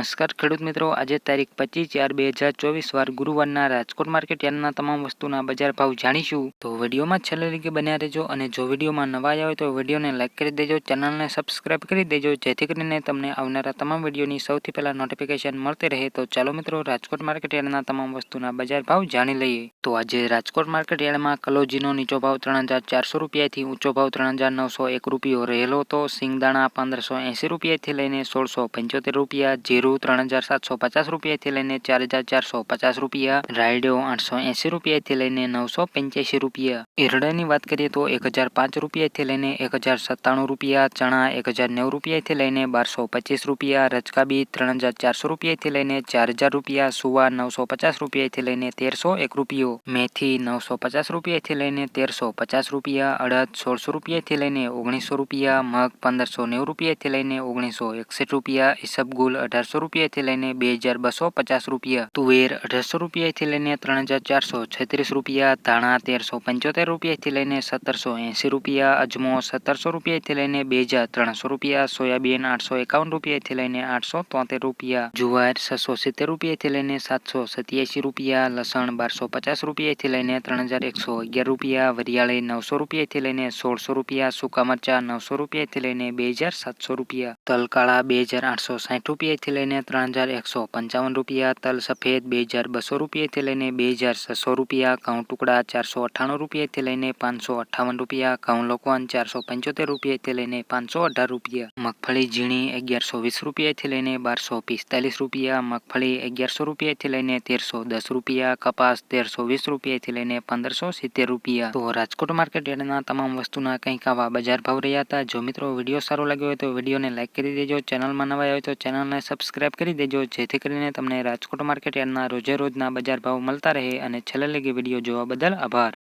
નમસ્કાર ખેડૂત મિત્રો. આજે તારીખ પચીસ ચાર બે હજાર ચોવીસ વાર ગુરુવારના રાજકોટ માર્કેટ યાર્ડના તમામ વસ્તુના બજાર ભાવ જાણીશું. તો વિડીયોમાં છેલ્લે લીધે બન્યા રહેજો અને જો વિડીયોમાં નવા આવ્યા હોય તો વિડીયોને લાઇક કરી દેજો, ચેનલને સબસ્ક્રાઇબ કરી દેજો, જેથી કરીને તમને આવનારા તમામ વિડીયોની સૌથી પહેલાં નોટિફિકેશન મળતી રહે. તો ચાલો મિત્રો, રાજકોટ માર્કેટ યાર્ડના તમામ વસ્તુના બજાર ભાવ જાણી લઈએ. તો આજે રાજકોટ માર્કેટ યાર્ડમાં કલોજીનો નીચો ભાવ ત્રણ હજાર ચારસો રૂપિયાથી ઊંચો ભાવ ત્રણ હજાર નવસો એક રૂપિયો રહેલો તો સિંગદાણા પંદરસો એંસી રૂપિયાથી લઈને સોળસો પંચોતેર રૂપિયા, જીરું ત્રણ હજાર સાતસો પચાસ રૂપિયાથી લઈને ચાર હજાર ચારસો પચાસ રૂપિયા રાયડો આઠસો એંસી રૂપિયાથી લઈને નવસો પંચ્યાસી રૂપિયા એરડાની વાત કરીએ તો એક હજાર પાંચ રૂપિયાથી લઈને એક હજાર સત્તાણું રૂપિયા ચણા એક હજાર નેવું રૂપિયાથી લઈને બારસો પચીસ રૂપિયા રચકા બી ત્રણ હજાર ચારસો રૂપિયાથી લઈને ચાર હજાર રૂપિયા સુવા નવસો પચાસ રૂપિયાથી લઈને તેરસો એક રૂપિયો મેથી નવસો પચાસ રૂપિયાથી લઈને તેરસો પચાસ રૂપિયા અડદ સોળસો રૂપિયાથી લઈને ઓગણીસો રૂપિયા મગ પંદરસો નેવું રૂપિયાથી લઈને ઓગણીસો એકસઠ રૂપિયા ઈસબગુલ અઢારસો રૂપિયાથી લઈને બે હજાર બસો પચાસ રૂપિયા તુવેર અઢારસો રૂપિયાથી લઈને ત્રણ હજાર ચારસો છત્રીસ રૂપિયા ધાણા તેરસો પંચોતેર રૂપિયાથી લઈને સત્તરસો એંસી રૂપિયા અજમો સત્તરસો રૂપિયાથી લઈને બે હજાર ત્રણસો રૂપિયા સોયાબીન આઠસો એકાવન રૂપિયાથી લઈને આઠસો તોતેર રૂપિયા જુવાર છસો સિત્તેર રૂપિયાથી લઈને સાતસો સત્યાસી રૂપિયા લસણ બારસો પચાસ રૂપિયાથી લઈને ત્રણ હજાર એકસો અગિયાર રૂપિયા વરિયાળી નવસો રૂપિયાથી લઈને સોળસો રૂપિયા સૂકા મરચા નવસો રૂપિયાથી લઈને બે હજાર સાતસો રૂપિયા તલ કાળા બે હજાર આઠસો સાઠ રૂપિયાથી લઈને ત્રણ હજાર એકસો પંચાવન રૂપિયા, તલ સફેદ બે હજાર બસો રૂપિયાથી લઈને બે હજાર છસો રૂપિયા, ઘઉં ટુકડા ચારસો અઠ્ઠાણું રૂપિયાથી લઈને પાંચસો અઠ્ઠાવન રૂપિયા, ઘઉં લોકવાન ચારસો પંચોતેર રૂપિયાથી લઈને પાંચસો અઢાર રૂપિયા, મગફળી ઝીણી અગિયારસો વીસ રૂપિયાથી લઈને બારસો પિસ્તાલીસ રૂપિયા, મગફળી અગિયારસો રૂપિયાથી લઈને તેરસો દસ રૂપિયા, કપાસ તેરસો વીસ રૂપિયાથી લઈને પંદરસો સિત્તેર રૂપિયા. તો રાજકોટ માર્કેટ યાર્ડના તમામ વસ્તુના કંઈક આવા બજાર ભાવ રહ્યા હતા. જો મિત્રો વીડિયો સારો લાગ્યો હોય તો વિડીયોને લાઇક કરી દેજો. ચેનલમાં નવા હોય તો ચેનલને સબસ્ક્રાઇબ કરી દેજો, જેથી કરીને તમને રાજકોટ માર્કેટ યાર્ડના રોજે રોજના બજાર ભાવ મળતા રહે અને છેલ્લે લગી વીડિયો જોવા બદલ આભાર.